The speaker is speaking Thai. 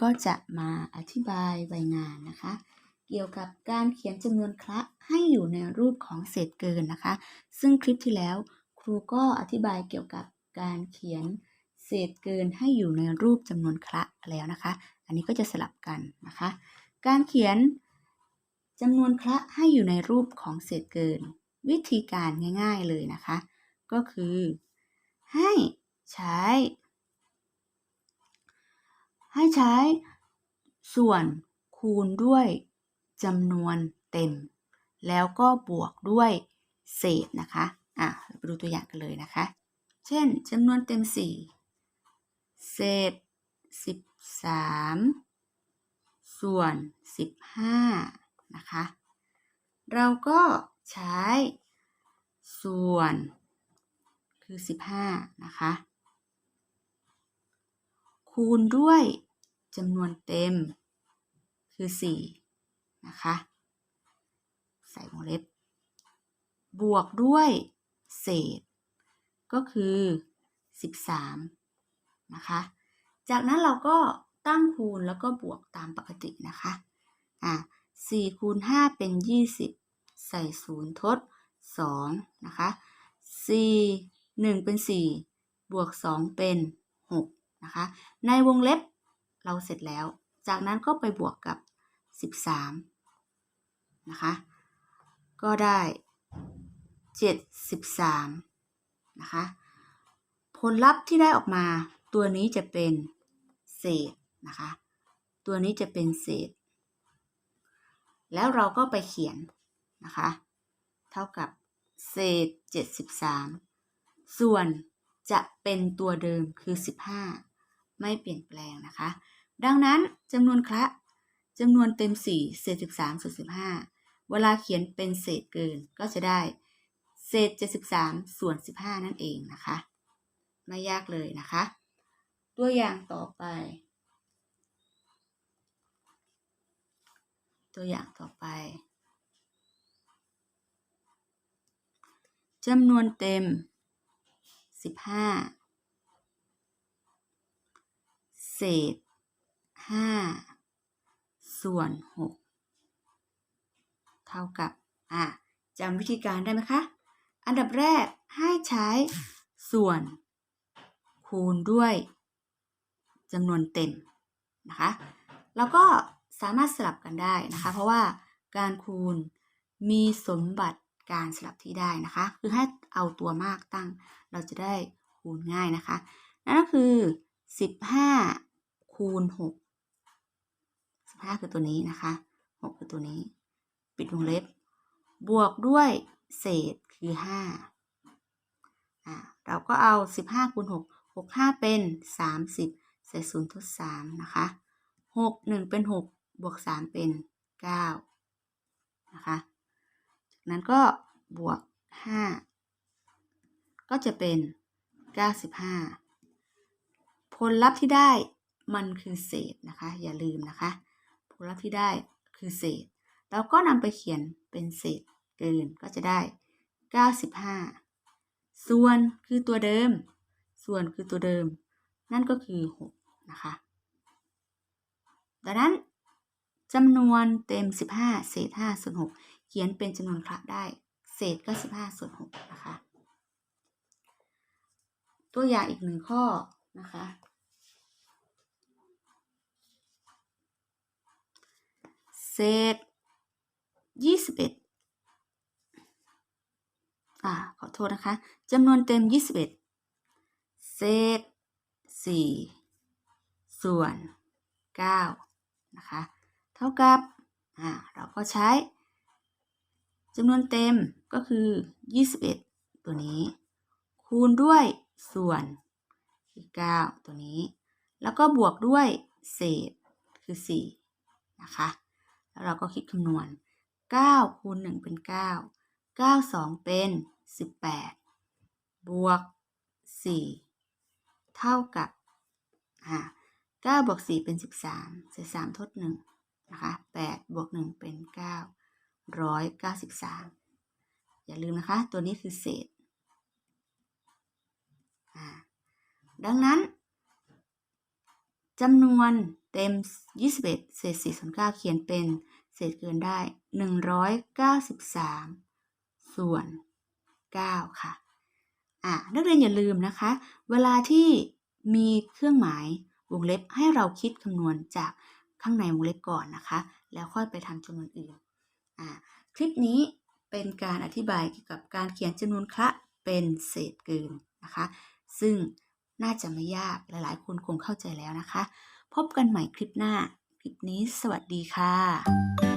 ก็จะมาอธิบายใบงานนะคะ เกี่ยวกับการเขียนจำนวนคละให้อยู่ในรูปของเศษเกินนะคะ ซึ่งคลิปที่แล้วครูก็อธิบายเกี่ยวกับการเขียนเศษเกินให้อยู่ในรูปจำนวนคละแล้วนะคะ อันนี้ก็จะสลับกันนะคะ การเขียนจำนวนคละให้อยู่ในรูปของเศษเกิน วิธีการง่าย ๆเลยนะคะ ก็คือ ให้ใช้ ให้ใช้ ส่วนคูณด้วยจำนวนเต็ม แล้วก็บวกด้วยเศษนะคะอะเราไปดูตัวอย่างกันเลยนะคะ เช่นจำนวนเต็ม 4 เศษ 13 ส่วน 15 นะคะ เราก็ใช้ส่วนคือ 15 นะคะ คูณด้วยจำนวนเต็ม คือ 4 นะคะ ใส่วงเล็บ บวกด้วยเศษ ก็คือ 13 นะคะ จากนั้นเราก็ตั้งคูณแล้วก็บวกตามปกตินะคะ อะ4คูณ5เป็น 20 ใส่ศูนย์ทด 2 นะคะ 4 1 เป็น 4 บวก 2 เป็น 6 นะคะ ในวงเล็บเราเสร็จแล้ว จากนั้นก็ไปบวกกับ 13 นะคะ ก็ได้ 73 นะคะ ผลลัพธ์ที่ได้ออกมาตัวนี้จะเป็นเศษนะคะ ตัวนี้จะเป็นเศษ แล้วเราก็ไปเขียนนะคะ เท่ากับเศษ 73 ส่วนจะเป็นตัวเดิมคือ 15 ไม่เปลี่ยนแปลงนะคะ ดังนั้นจำนวนคละจำนวนเต็ม4เศษ13ส่วน15 เวลาเขียนเป็นเศษเกินก็จะได้เศษ 73 ส่วน 15 นั่นเองนะคะ ไม่ยากเลยนะคะ ตัวอย่างต่อไป ตัวอย่างต่อไปจำนวนเต็ม 15 เศษ5ส่วน6เท่ากับ อะจำวิธีการได้ไหมคะ อันดับแรกให้ใช้ส่วน คูณด้วยจำนวนเต็มนะคะ แล้วก็สามารถสลับกันได้นะคะ เพราะว่าการคูณมีสมบัติการสลับที่ได้นะคะ คือให้เอาตัวมากตั้ง เราจะได้คูณง่ายนะคะ นั่นก็คือ 15คูณ6 15คือตัวนี้นะคะ6คือตัวนี้ ปิดวงเล็บบวกด้วยเศษคือ5อ่าเราก็เอา15คูณ6 6 5เป็น30ใส่ศูนย์ทด3นะคะ6 1เป็น6บวก3เป็น9นะคะจากนั้นก็บวก5ก็จะเป็น95 ผลลัพธ์ที่ได้มันคือเศษนะคะ อย่าลืมนะคะ ผลลัพธ์ที่ได้คือเศษ แล้วก็นำไปเขียนเป็นเศษเกินก็จะได้ 95 ส่วนคือตัวเดิม ส่วนคือตัวเดิม นั่นก็คือ 6 นะคะ ดังนั้นจำนวนเต็ม 15 เศษ5ส่วน6เขียนเป็นจำนวนคละได้ เศษก็ 15ส่วน6นะคะ ตัวอย่างอีกหนึ่งข้อ นะคะ เศษ21อ่า ขอโทษนะคะจำนวนเต็ม21เศษ4ส่วน9นะคะ เท่ากับ อ่า เราก็ใช้จำนวนเต็มก็คือ 21 ตัวนี้ คูณด้วยส่วน คือ9ตัวนี้ แล้วก็บวกด้วยเศษคือ4นะคะแล้วเราก็คิดคำนวณ 9 คูณ 1 เป็น 9 9 2 เป็น 18 บวก 4 เท่ากับอ่า9บวก 4 เป็น 13 เศษ3ทด1นะคะ8บวก 1 เป็น 9 193 อย่าลืมนะคะ ตัวนี้คือเศษอ่า ดังนั้นจำนวนเต็ม 21 เศษ4ส่วน9เขียนเป็นเศษเกินได้ 193 ส่วน 9 ค่ะ อะ นักเรียนอย่าลืมนะคะ เวลาที่มีเครื่องหมายวงเล็บให้เราคิดคำนวณจากข้างในวงเล็บก่อนนะคะ แล้วค่อยไปทำจำนวนอื่น อะ คลิปนี้เป็นการอธิบายเกี่ยวกับการเขียนจำนวนคละเป็นเศษเกินนะคะ ซึ่ง น่าจะไม่ยากหลายๆ คนคงเข้าใจแล้วนะคะ พบกันใหม่คลิปหน้า คลิปนี้สวัสดีค่ะ